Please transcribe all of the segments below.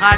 ข้า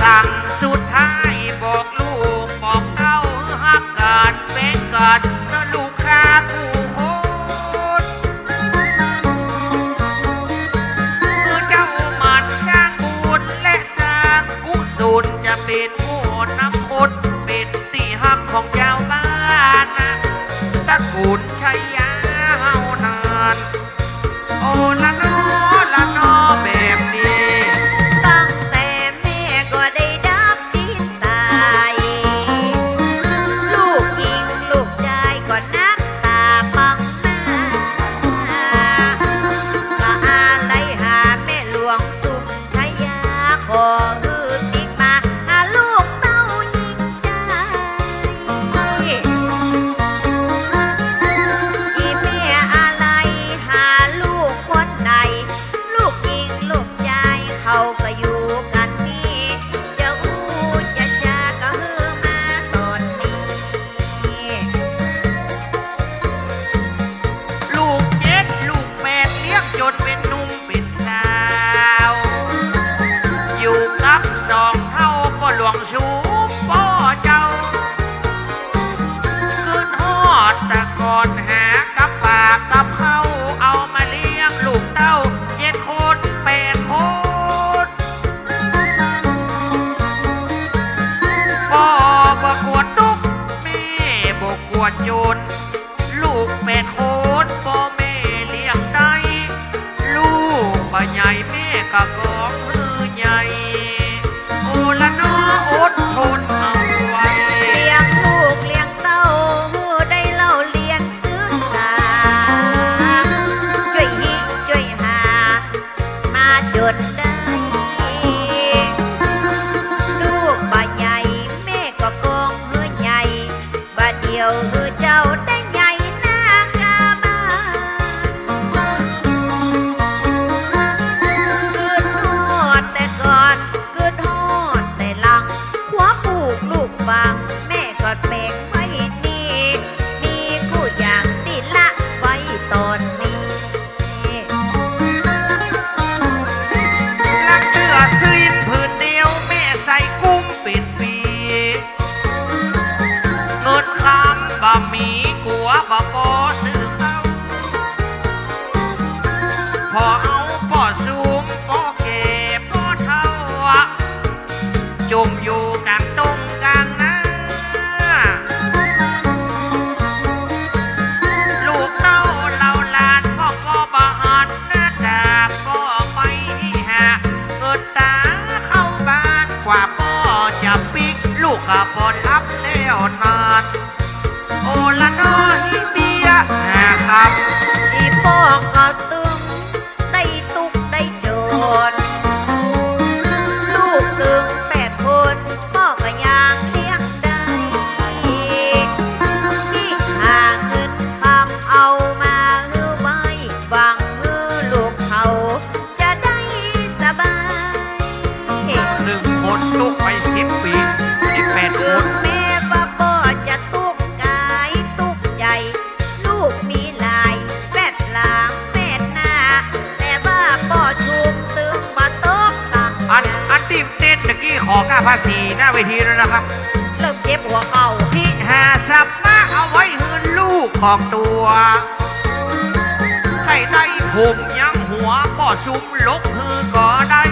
สั่งสุดท้ายบอกลูกบอกเต้าหักกันเป็นกันนะลูกค้ากูโคตรเจ้ามันสร้างบุญและสร้างกุศลจะเป็นผู้นำคนเป็นตีหักของเจ้าบ้านนะตะกุนชัยยาวฮานานโอละ จดได้ หุบยังหัวบ่ซุ้มลกคือก็ได้